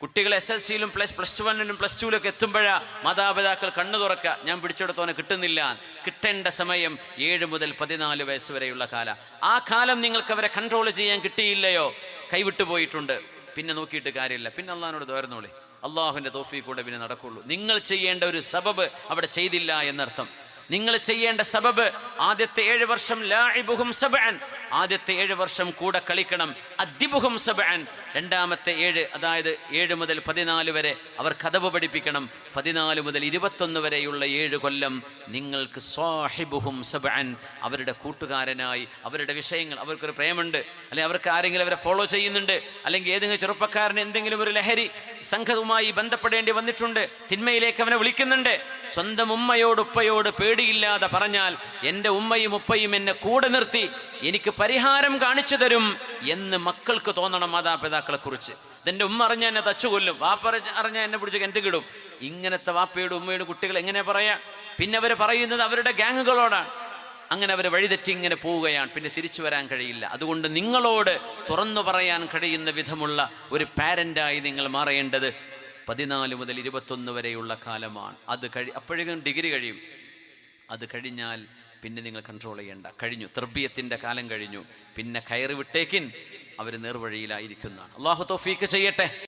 കുട്ടികൾ S L സിയിലും plus plus വണ്ണിലും പ്ലസ് ടുവിലൊക്കെ എത്തുമ്പോഴാ മാതാപിതാക്കൾ കണ്ണു തുറക്കുക. ഞാൻ പിടിച്ചെടുത്തോനെ കിട്ടുന്നില്ല. കിട്ടേണ്ട സമയം ഏഴ് മുതൽ പതിനാല് വയസ്സ് വരെയുള്ള കാലം. ആ കാലം നിങ്ങൾക്ക് അവരെ കൺട്രോൾ ചെയ്യാൻ കിട്ടിയില്ലയോ? കൈവിട്ടു പോയിട്ടുണ്ട്. പിന്നെ നോക്കിയിട്ട് കാര്യമില്ല. പിന്നെ അള്ളഹാനോട് തോരുന്നോളി അള്ളാഹുവിന്റെ തോഫി കൂടെ പിന്നെ നടക്കുള്ളൂ. നിങ്ങൾ ചെയ്യേണ്ട ഒരു സബബ് അവിടെ ചെയ്തില്ല എന്നർത്ഥം. നിങ്ങൾ ചെയ്യേണ്ട സബബ് ആദ്യത്തെ ഏഴ് വർഷം ലാഇബുഹും സബഅൻ. ആദ്യത്തെ ഏഴ് വർഷം കൂടെ കളിക്കണം. അദ്ദിബുഹും സബഅൻ. രണ്ടാമത്തെ ഏഴ് അതായത് ഏഴ് മുതൽ പതിനാല് വരെ അവർ കഥവ് പഠിപ്പിക്കണം. പതിനാല് മുതൽ ഇരുപത്തൊന്ന് വരെയുള്ള ഏഴ് കൊല്ലം നിങ്ങൾക്ക് സാഹിബുഹും സബഅൻ അവരുടെ കൂട്ടുകാരനായി അവരുടെ വിഷയങ്ങൾ അവർക്കൊരു പ്രേമുണ്ട്. അല്ലെങ്കിൽ അവർക്ക് ആരെങ്കിലും അവരെ ഫോളോ ചെയ്യുന്നുണ്ട്. അല്ലെങ്കിൽ ഏതെങ്കിലും ചെറുപ്പക്കാരന് എന്തെങ്കിലും ഒരു ലഹരി സംഘവുമായി ബന്ധപ്പെടേണ്ടി വന്നിട്ടുണ്ട്. തിന്മയിലേക്ക് അവനെ വിളിക്കുന്നുണ്ട്. സ്വന്തം ഉമ്മയോട് ഉപ്പയോട് പേടിയില്ലാതെ പറഞ്ഞാൽ എന്റെ ഉമ്മയും ഉപ്പയും എന്നെ കൂടെ നിർത്തി എനിക്ക് പരിഹാരം കാണിച്ചു തരും എന്ന് മക്കൾക്ക് തോന്നണം മാതാപിതാക്കളെ കുറിച്ച് ഇതെന്റെ ഉമ്മ അറിഞ്ഞാൽ എന്നെ തച്ചുകൊല്ലും. വാപ്പ അറിഞ്ഞാൽ എന്നെ പിടിച്ച് കിടും. ഇങ്ങനത്തെ വാപ്പയുടെ ഉമ്മയുടെ കുട്ടികൾ എങ്ങനെ പറയാ? പിന്നെ അവർ പറയുന്നത് അവരുടെ ഗ്യാങ്ങുകളോടാണ് അങ്ങനെ അവർ വഴിതെറ്റി ഇങ്ങനെ പോവുകയാണ്. പിന്നെ തിരിച്ചു വരാൻ കഴിയില്ല. അതുകൊണ്ട് നിങ്ങളോട് തുറന്നു പറയാൻ കഴിയുന്ന വിധമുള്ള ഒരു പാരന്റായി നിങ്ങൾ മാറേണ്ടത് പതിനാല് മുതൽ ഇരുപത്തൊന്ന് വരെയുള്ള കാലമാണ്. അത് കഴി അപ്പോഴേക്കും ഡിഗ്രി കഴിയും. അത് കഴിഞ്ഞാൽ പിന്നെ നിങ്ങൾ കൺട്രോൾ ചെയ്യേണ്ട. കഴിഞ്ഞു. തെർബിയത്തിന്റെ കാലം കഴിഞ്ഞു. പിന്നെ കയറി വിട്ടേക്കിൻ അവർ നേർവഴിയിലായിരിക്കുന്നതാണ്. അള്ളാഹു തോഫീക്ക് ചെയ്യട്ടെ.